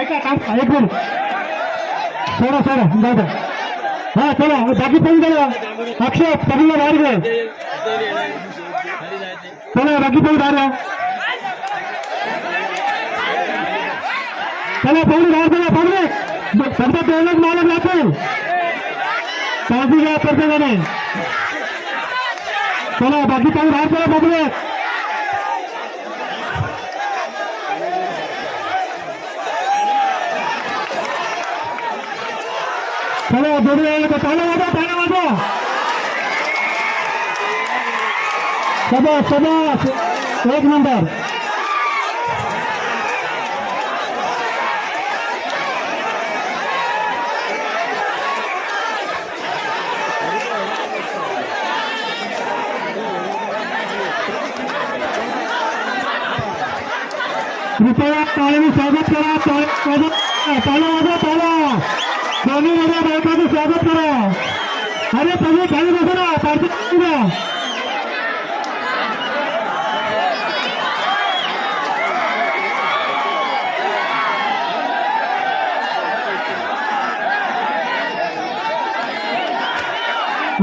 एक minute soda soda जाऊ द्या बाकी पण चला. अक्षय पडलं बाहेर घे चला, बाकी पण बाहेर. चला पडली बाहेर चला पडले फक्त तेवढंच मालक लागेल काळजी घ्या चला, बाकी पण बाहेर चला बघले चला दोन्ही वेळेला ताला वाजवा ताला वाजवा सभा सभा एक नंबर कृपया टाळ्याने स्वागत करा टाळ- स्वागत ताला वाजवा ताला दोन्ही वेळा बायकाचं स्वागत करा। अरे पहिले खाली बसा ना, पार्टी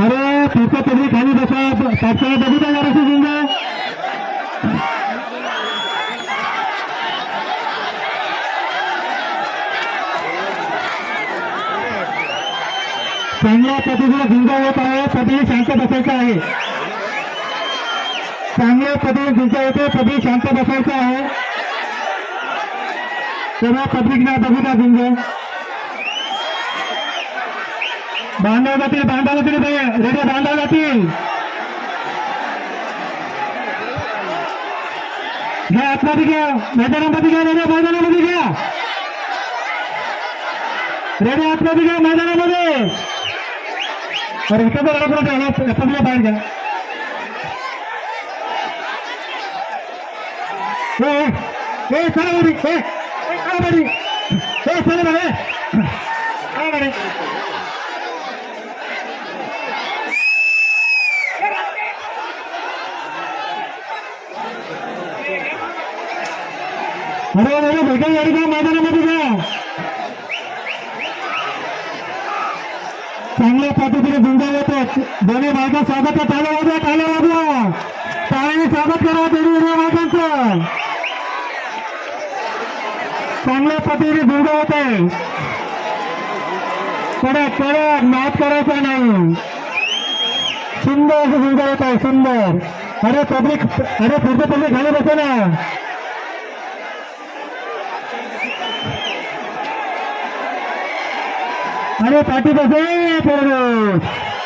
अरे फक्त तुम्ही खाली बसा पाठशाळा बघू का जरा जिंगा चांगल्या पद्धतीने झुंजा होत आहे. पद्धती शांत बसायचं आहे. चांगल्या पद्धतीने झुंजा होते पद्धती शांत बसायचं आहे. तेव्हा पब्लिकला बघू द्या झुंज. बांधाव जातील बांधाव जातील रेडिओ बांधाव जातील घ्या, आतमध्ये घ्या. मैदानामध्ये घ्या रेडिओ अरे इथं बरं बरं घ्या आतमध्ये बाहेर घ्या ए ए, चला बरी ए चला बरी ए चला चला बरे अरे अरे गाडी घ्या मैदानामध्ये चांगल्या पद्धतीने झुंजा येतात दोन्ही बायका स्वागत आहे. टाळ्या वाजवा टाळ्या वाजवा. टाळ्याने स्वागत करा दोन्ही हिरव्या बायकांचं चांगल्या पद्धतीने झुंजा होत आहे. कडक कडक नाच करायचा नाही. सुंदर असं झुंजा होत आहे सुंदर. अरे पब्लिक अरे पुढचं पब्लिक खाली बसे ना. अरे पाठी बसे बरोबर